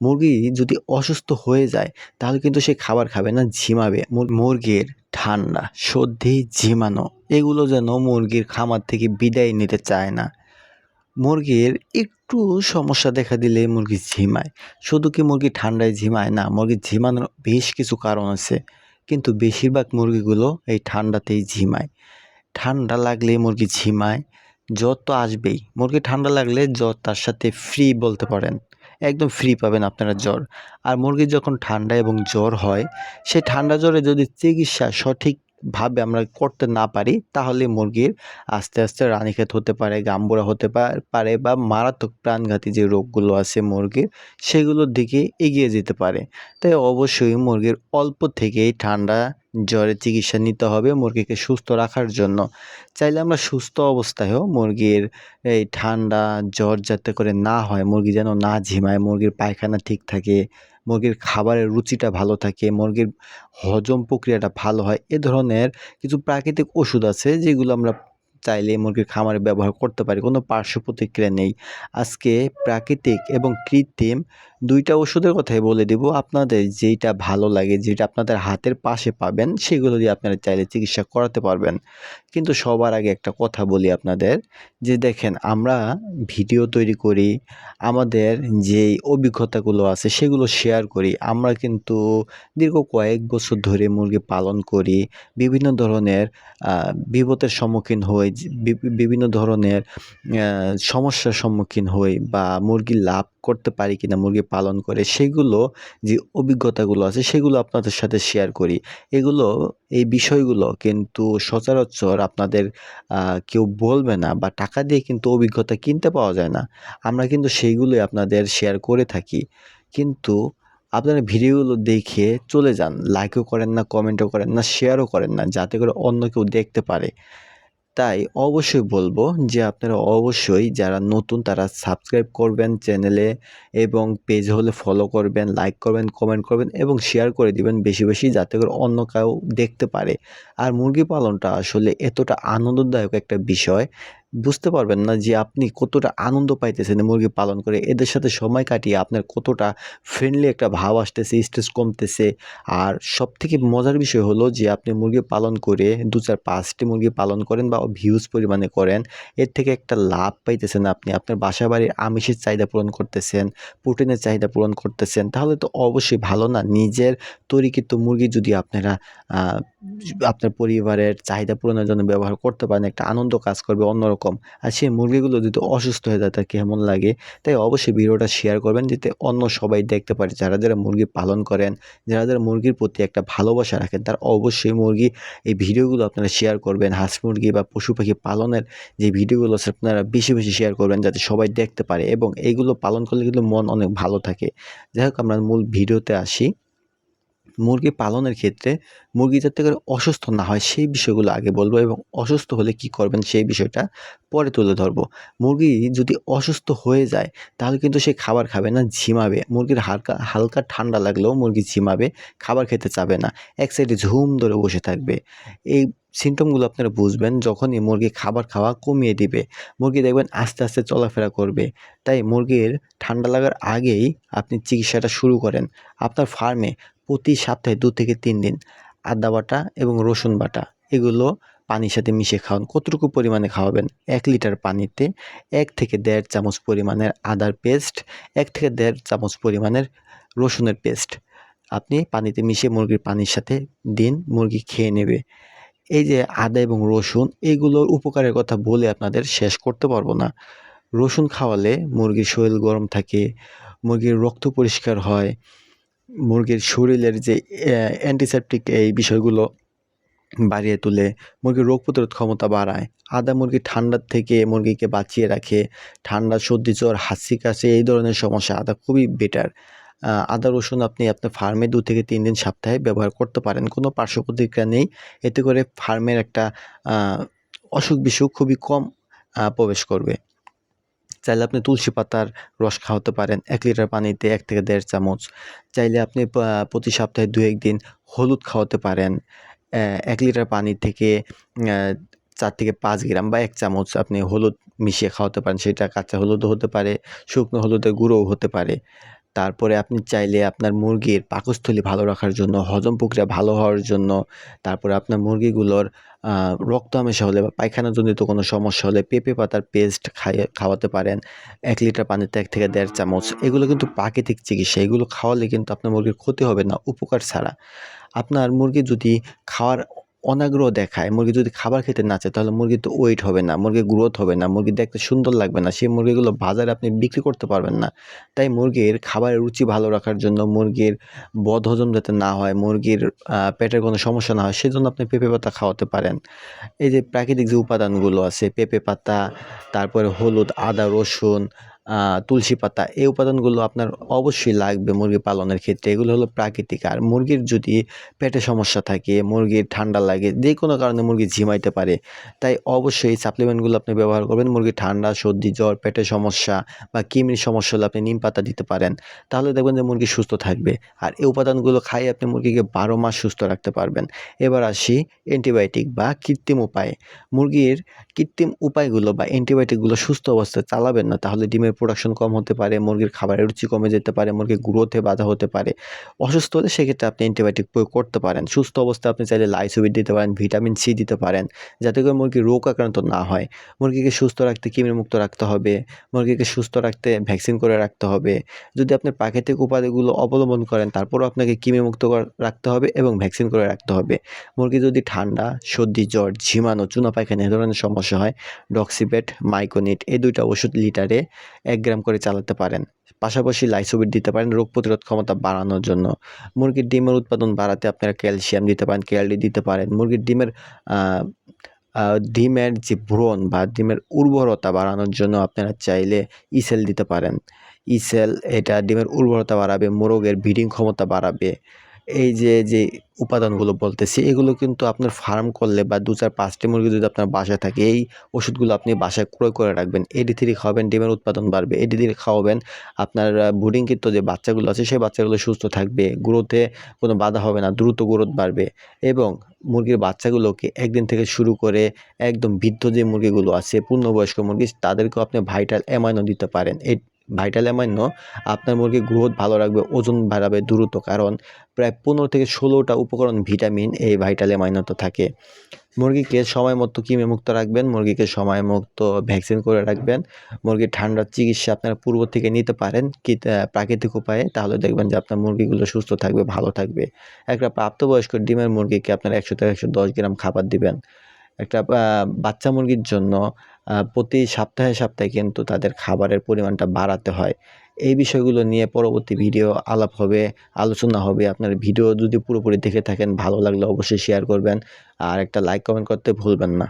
মুরগি যদি অসুস্থ হয়ে যায়, তাহলে কিন্তু সে খাবার খাবে না, ঝিমাবে। মুরগির ঠান্ডা, সর্দি, ঝিমানো, এগুলো যেন মুরগির খামার থেকে বিদায় নিতে চায় না। মুরগির একটু সমস্যা দেখা দিলে মুরগি ঝিমায়। শুধু কি মুরগি ঠান্ডায় ঝিমায় না, মুরগি ঝিমানোর বেশ কিছু কারণ আছে। কিন্তু বেশিরভাগ মুরগিগুলো এই ঠান্ডাতেই ঝিমায়। ঠান্ডা লাগলে মুরগি ঝিমায়, জ্বর তো আসবেই। মুরগি ঠান্ডা লাগলে জ্বর তার সাথে ফ্রি বলতে পারেন। একদম ফ্রি পাবেন আপনারা জ্বর। আর মুরগির যখন ঠান্ডা এবং জ্বর হয় সেই ঠান্ডা জ্বরে যদি চিকিৎসা সঠিকভাবে আমরা করতে না পারি, তাহলে মুরগির আস্তে আস্তে রানীক্ষেত হতে পারে গাম্বুরা হতে পারে বা মারাত্মক প্রাণঘাতী যে রোগগুলো আছে মুরগির, সেগুলোর দিকে এগিয়ে যেতে পারে। তাই অবশ্যই মুরগির অল্প থেকেই ঠান্ডা জ্বরের চিকিৎসা নিতে হবে মুরগিকে সুস্থ রাখার জন্য। চাইলে আমরা সুস্থ অবস্থায়ও মুরগির এই ঠান্ডা জ্বর যাতে করে না হয়, মুরগি যেন না ঝিমায়, মুরগির পায়খানা ঠিক থাকে মুরগির খাবারের রুচিটা ভালো থাকে, মুরগির হজম প্রক্রিয়াটা ভালো হয়, এ ধরনের কিছু প্রাকৃতিক ওষুধ আছে যেগুলো আমরা চাইলে মুরগির খামারে ব্যবহার করতে পারি, কোনো পার্শ্ব প্রতিক্রিয়া নেই। আজকে প্রাকৃতিক এবং কৃত্রিম দুইটা ওষুধের কথাই বলে দেব। আপনাদের যেইটা ভালো লাগে যেটা আপনাদের হাতের পাশে পাবেন, সেগুলো দিয়ে আপনারা চাইলে চিকিৎসা করাতে পারবেন। কিন্তু সবার আগে একটা কথা বলি আপনাদের, যে দেখেন আমরা ভিডিও তৈরি করি, আমাদের যেই অভিজ্ঞতাগুলো আছে সেগুলো শেয়ার করি। আমরা কিন্তু দীর্ঘ কয়েক বছর ধরে মুরগি পালন করি, বিভিন্ন ধরনের বিপদের সম্মুখীন হই বিভিন্ন ধরনের সমস্যার সম্মুখীন হই বা মুরগি লাভ করতে পারি কিনা, মুরগি পালন করে সেগুলো যে অভিজ্ঞতাগুলো আছে সেগুলো আপনাদের সাথে শেয়ার করি। এগুলো, এই বিষয়গুলো কিন্তু সচরাচর আপনাদের কেউ বলবে না বা টাকা দিয়ে কিন্তু অভিজ্ঞতা কিনতে পাওয়া যায় না। আমরা কিন্তু সেইগুলোই আপনাদের শেয়ার করে থাকি। কিন্তু আপনারা ভিডিওগুলো দেখে চলে যান লাইকও করেন না কমেন্টও করেন না শেয়ারও করেন না, যাতে করে অন্য কেউ দেখতে পারে। তাই অবশ্যই বলব যে আপনারা অবশ্যই যারা নতুন তারা সাবস্ক্রাইব করবেন চ্যানেলে এবং পেজ হলে ফলো করবেন লাইক করবেন কমেন্ট করবেন এবং শেয়ার করে দিবেন বেশি বেশি যাতে করে অন্য কেউ দেখতে পারে। আর মুরগি পালনটা আসলে এতটা আনন্দদায়ক একটা বিষয় বুঝতে পারবেন না যে আপনি কতটা আনন্দ পাইতেছেন মুরগি পালন করে। এদের সাথে সময় কাটিয়ে আপনার কতটা ফ্রেন্ডলি একটা ভাব আসতেছে স্ট্রেস কমতেছে। আর সব থেকে মজার বিষয় হলো যে আপনি মুরগি পালন করে দু চার পাঁচটি মুরগি পালন করেন বা ভিউজ পরিমাণে করেন, এর থেকে একটা লাভ পাইতেছেন আপনি। আপনার বাসা বাড়ির আমিষের চাহিদা পূরণ করতেছেন প্রোটিনের চাহিদা পূরণ করতেছেন। তাহলে তো অবশ্যই ভালো না। নিজের তৈরিকৃত মুরগি যদি আপনারা আপনার পরিবারের চাহিদা পূরণের জন্য ব্যবহার করতে পারেন, একটা আনন্দ কাজ করবে, অন্যরকম আর সেই মুরগিগুলো যদি অসুস্থ হয়ে যায়, তার কেমন লাগে? তাই অবশ্যই ভিডিওটা শেয়ার করবেন, যাতে অন্য সবাই দেখতে পারে। যারা যারা মুরগি পালন করেন, যারা যারা মুরগির প্রতি একটা ভালোবাসা রাখেন, তার অবশ্যই মুরগি এই ভিডিওগুলো আপনারা শেয়ার করবেন। হাঁস মুরগি বা পশু পাখি পালনের যে ভিডিওগুলো আছে, আপনারা বেশি বেশি শেয়ার করবেন, যাতে সবাই দেখতে পারে। এবং এইগুলো পালন করলে কিন্তু মন অনেক ভালো থাকে। যাই হোক, আমরা মূল ভিডিওতে আসি। মুরগি পালনের ক্ষেত্রে মুরগি যাতে করে অসুস্থ না হয়, সেই বিষয়গুলো আগে বলব এবং অসুস্থ হলে কি করবেন সেই বিষয়টা পরে তুলে ধরবো। মুরগি যদি অসুস্থ হয়ে যায়, তাহলে কিন্তু সে খাবার খাবে না, ঝিমাবে। মুরগির হালকা হালকা ঠান্ডা লাগলেও মুরগি ঝিমাবে, খাবার খেতে চাবে না। এক সাইডে ঝুম ধরে বসে থাকবে। এই সিমটমগুলো আপনারা বুঝবেন যখনই মুরগি খাবার খাওয়া কমিয়ে দিবে। মুরগি দেখবেন আস্তে আস্তে চলাফেরা করবে। তাই মুরগির ঠান্ডা লাগার আগেই আপনি চিকিৎসাটা শুরু করেন। আপনার ফার্মে প্রতি সপ্তাহে দু থেকে তিন দিন আদা বাটা এবং রসুন বাটা, এগুলো পানির সাথে মিশিয়ে খাওয়ান। কতটুকু পরিমাণে খাওয়াবেন? এক লিটার পানিতে এক থেকে দেড় চামচ পরিমাণের আদার পেস্ট, এক থেকে দেড় চামচ পরিমাণের রসুনের পেস্ট। আপনি পানিতে মিশিয়ে মুরগির পানির সাথে দিন, মুরগি খেয়ে নেবে। এই যে আদা এবং রসুন, এগুলোর উপকারের কথা বলে আপনাদের শেষ করতে পারব না। রসুন খাওয়ালে মুরগির শরীর গরম থাকে, মুরগির রক্ত পরিষ্কার হয় মুরগির শরীরের যে অ্যান্টিসেপটিক এই বিষয়গুলো বাড়িয়ে তোলে মুরগির রোগ প্রতিরোধ ক্ষমতা বাড়ায়। আদা মুরগি ঠান্ডার থেকে মুরগিকে বাঁচিয়ে রাখে। ঠান্ডা, সর্দি, জ্বর, হাসি, কাশি এই ধরনের সমস্যা আদা খুবই বেটার আদা, রসুন আপনি আপনার ফার্মে দু থেকে তিন দিন সপ্তাহে ব্যবহার করতে পারেন। কোনো পার্শ্ব প্রতিক্রিয়া নেই। এতে করে ফার্মের একটা অসুখ বিসুখ খুবই কম প্রবেশ করবে। চাইলে আপনি তুলসী পাতার রস খাওয়াতে পারেন, এক লিটার পানিতে এক থেকে দেড় চামচ। চাইলে আপনি প্রতি সপ্তাহে দু একদিন হলুদ খাওয়াতে পারেন এক লিটার পানি থেকে চার থেকে পাঁচ গ্রাম বা এক চামচ আপনি হলুদ মিশিয়ে খাওয়াতে পারেন। সেটা কাঁচা হলুদও হতে পারে, শুকনো হলুদের গুঁড়োও হতে পারে। তারপরে আপনি চাইলে আপনার মুরগির পাকস্থলী ভালো রাখার জন্য, হজম প্রক্রিয়া ভালো হওয়ার জন্য, তারপরে আপনার মুরগিগুলোর রক্ত আমেশা হলে বা পায়খানাজনিত কোনো সমস্যা হলে পেঁপে পাতার পেস্ট খাইয়ে, খাওয়াতে পারেন। এক লিটার পানিতে এক থেকে দেড় চামচ। এগুলো কিন্তু প্রাকৃতিক চিকিৎসা। এগুলো খাওয়ালে কিন্তু আপনার মুরগির ক্ষতি হবে না, উপকার ছাড়া। আপনার মুরগি যদি খাওয়ার অনাগ্রহ দেখায়। মুরগি যদি খাবার খেতে না চায়, তাহলে মুরগি তো ওয়েট হবে না, মুরগির গ্রোথ হবে না, মুরগি দেখতে সুন্দর লাগবে না, সেই মুরগিগুলো বাজারে আপনি বিক্রি করতে পারবেন না। তাই মুরগির খাবারের রুচি ভালো রাখার জন্য মুরগির বদহজম যাতে না হয়, মুরগির পেটের কোনো সমস্যা না হয়, সেজন্য আপনি পেঁপে পাতা খাওয়াতে পারেন। এই যে প্রাকৃতিক যে উপাদানগুলো আছে, পেঁপে পাতা, তারপরে হলুদ, আদা, রসুন তুলসী পাতা, এই উপাদানগুলো আপনার অবশ্যই লাগবে মুরগি পালনের ক্ষেত্রে। এগুলো হলো প্রাকৃতিক আর মুরগির যদি পেটে সমস্যা থাকে, মুরগির ঠান্ডা লাগে, যে কোনো কারণে মুরগি ঝিমাইতে পারে, তাই অবশ্যই সাপ্লিমেন্টগুলো আপনি ব্যবহার করবেন। মুরগির ঠান্ডা, সর্দি, জ্বর পেটের সমস্যা বা কিমির সমস্যা হলে আপনি নিম পাতা দিতে পারেন। তাহলে দেখবেন যে মুরগি সুস্থ থাকবে। আর এই উপাদানগুলো খাই আপনি মুরগিকে বারো মাস সুস্থ রাখতে পারবেন। এবার আসি অ্যান্টিবায়োটিক বা কৃত্রিম উপায়ে। মুরগির কৃত্রিম উপায়গুলো বা অ্যান্টিবায়োটিকগুলো সুস্থ অবস্থায় চালাবেন না, তাহলে ডিমের প্রোডাকশন কম হতে পারে, মুরগির খাবারের রুচি কমে যেতে পারে, মুরগির গ্রোথে বাধা হতে পারে। অসুস্থ হলে সেক্ষেত্রে আপনি অ্যান্টিবায়োটিক প্রয়োগ করতে পারেন। সুস্থ অবস্থায় আপনি চাইলে লাইসোবিট দিতে পারেন ভিটামিন সি দিতে পারেন, যাতে করে মুরগি রোগ আক্রান্ত না হয়। মুরগিকে সুস্থ রাখতে কৃমির মুক্ত রাখতে হবে, মুরগিকে সুস্থ রাখতে ভ্যাকসিন করে রাখতে হবে। যদি আপনি প্রাকৃতিক উপায়গুলো অবলম্বন করেন, তারপরও আপনাকে কৃমি মুক্ত রাখতে হবে এবং ভ্যাকসিন করে রাখতে হবে। মুরগি যদি ঠান্ডা, সর্দি, জ্বর ঝিমানো চুনা পায়খানা এ ধরনের সমস্যা হয় ডক্সিবেট মাইকোনিট এই দুইটা ওষুধ লিটারে এক গ্রাম করে চালাতে পারেন। পাশাপাশি লাইসোবিট দিতে পারেন রোগ প্রতিরোধ ক্ষমতা বাড়ানোর জন্য। মুরগির ডিমের উৎপাদন বাড়াতে আপনারা ক্যালসিয়াম দিতে পারেন, ক্যালডি দিতে পারেন। মুরগির ডিমের ডিমের যে ব্রণ বা ডিমের উর্বরতা বাড়ানোর জন্য আপনারা চাইলে ইসেল দিতে পারেন। ইসেল এটা ডিমের উর্বরতা বাড়াবে, মোরগের ব্রিডিং ক্ষমতা বাড়াবে। এই যে যে উপাদানগুলো বলতেছি, এগুলো কিন্তু আপনার ফার্ম করলে বা দু চার পাঁচটি মুরগি যদি আপনার বাসায় থাকে, এই ওষুধগুলো আপনি বাসায় ক্রয় করে রাখবেন। এডি থ্রি খাওয়াবেন, ডিমের উৎপাদন বাড়বে। এডি থ্রি খাওয়াবেন আপনার বুডিংকৃত যে বাচ্চাগুলো আছে, সেই বাচ্চাগুলো সুস্থ থাকবে গ্রোথে কোনো বাধা হবে না, দ্রুত গ্রোথ বাড়বে এবং মুরগির বাচ্চাগুলোকে একদিন থেকে শুরু করে একদম বৃদ্ধ যে মুরগিগুলো আছে, পূর্ণবয়স্ক মুরগি, তাদেরকেও আপনি ভাইটাল অ্যামাইনো দিতে পারেন। ভাইটাল অ্যামাইনো আপনার মুরগির গ্রোথ ভালো রাখবে, ওজন বাড়াবে দ্রুত, কারণ প্রায় পনেরো থেকে ষোলোটা উপকরণ ভিটামিন এই ভাইটাল অ্যামাইনোতে থাকে। মুরগিকে সময় মতো কিমে মুক্ত রাখবেন, মুরগিকে সময় মতো ভ্যাকসিন করে রাখবেন। মুরগির ঠান্ডার চিকিৎসা আপনারা পূর্ব থেকে নিতে পারেন কি প্রাকৃতিক উপায়ে, তাহলে দেখবেন যে আপনার মুরগিগুলো সুস্থ থাকবে, ভালো থাকবে। একটা প্রাপ্তবয়স্ক ডিমের মুরগিকে আপনার একশো থেকে একশো দশ গ্রাম খাবার দিবেন। একটা বাচ্চা মুরগির জন্য প্রতি সপ্তাহে সপ্তাহে কিন্তু তাদের খাবারের পরিমাণটা বাড়াতে হয়। এই বিষয়গুলো নিয়ে পরবর্তী ভিডিও আলাপ হবে, আলোচনা হবে। আপনার ভিডিও যদি পুরোপুরি দেখে থাকেন, ভালো লাগলে অবশ্যই শেয়ার করবেন। আর একটা লাইক কমেন্ট করতে ভুলবেন না।